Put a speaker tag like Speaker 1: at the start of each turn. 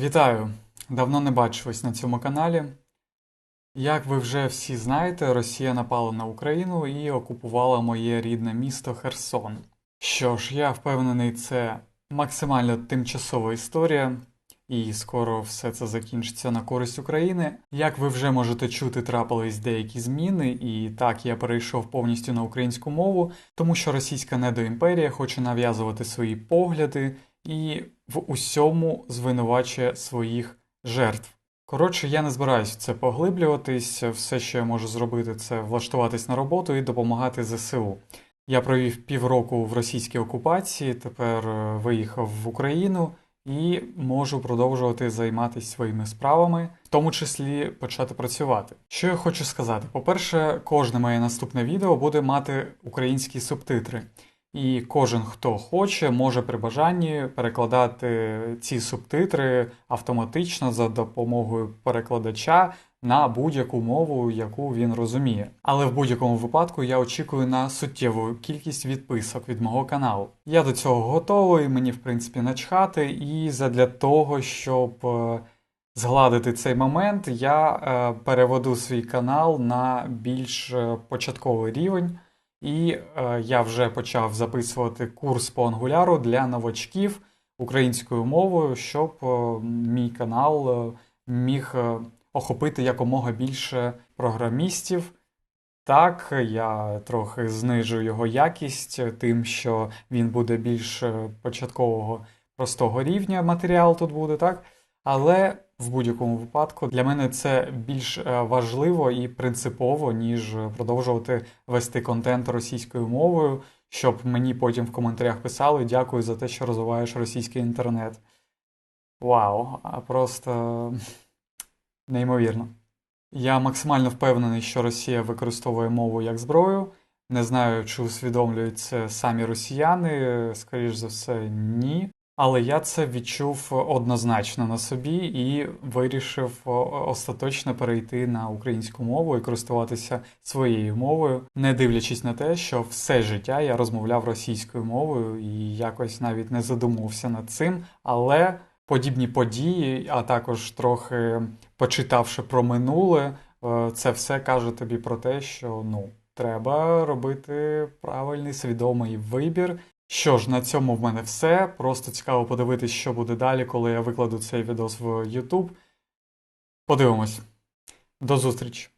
Speaker 1: Вітаю! Давно не бачились на цьому каналі. Як ви вже всі знаєте, Росія напала на Україну і окупувала моє рідне місто Херсон. Що ж, я впевнений, це максимально тимчасова історія, і скоро все це закінчиться на користь України. Як ви вже можете чути, трапились деякі зміни, і так я перейшов повністю на українську мову, тому що російська недоімперія хоче нав'язувати свої погляди і в усьому звинувачує своїх жертв. Коротше, я не збираюся в це поглиблюватись. Все, що я можу зробити, це влаштуватись на роботу і допомагати ЗСУ. Я провів півроку в російській окупації, тепер е, виїхав в Україну і можу продовжувати займатися своїми справами, в тому числі почати працювати. Що я хочу сказати? По-перше, кожне моє наступне відео буде мати українські субтитри. І кожен, хто хоче, може при бажанні перекладати ці субтитри автоматично за допомогою перекладача на будь-яку мову, яку він розуміє. Але в будь-якому випадку я очікую на суттєву кількість відписок від мого каналу. Я до цього готовий, мені в принципі начхати, і задля того, щоб е, згладити цей момент, я е, переведу свій канал на більш е, початковий рівень. І е, я вже почав записувати курс по ангуляру для новачків українською мовою, щоб е, мій канал е, міг е, охопити якомога більше програмістів. Так, я трохи знижу його якість тим, що він буде більш е, початкового простого рівня матеріал тут буде, так? Але в будь-якому випадку для мене це більш е, важливо і принципово, ніж продовжувати вести контент російською мовою, щоб мені потім в коментарях писали дякую за те, що розвиваєш російський інтернет. Вау, а просто неймовірно. Я максимально впевнений, що Росія використовує мову як зброю. Не знаю, чи усвідомлюють це самі росіяни, скоріш за все, ні. Але я це відчув однозначно на собі і вирішив остаточно перейти на українську мову і користуватися своєю мовою, не дивлячись на те, що все життя я розмовляв російською мовою і якось навіть не задумався над цим. Але подібні події, а також трохи почитавши про минуле, е, це все каже тобі про те, що ну треба робити правильний свідомий вибір. Що ж, на цьому в мене все. Просто цікаво подивитись, що буде далі, коли я викладу цей відос в YouTube. Подивимось. До зустрічі!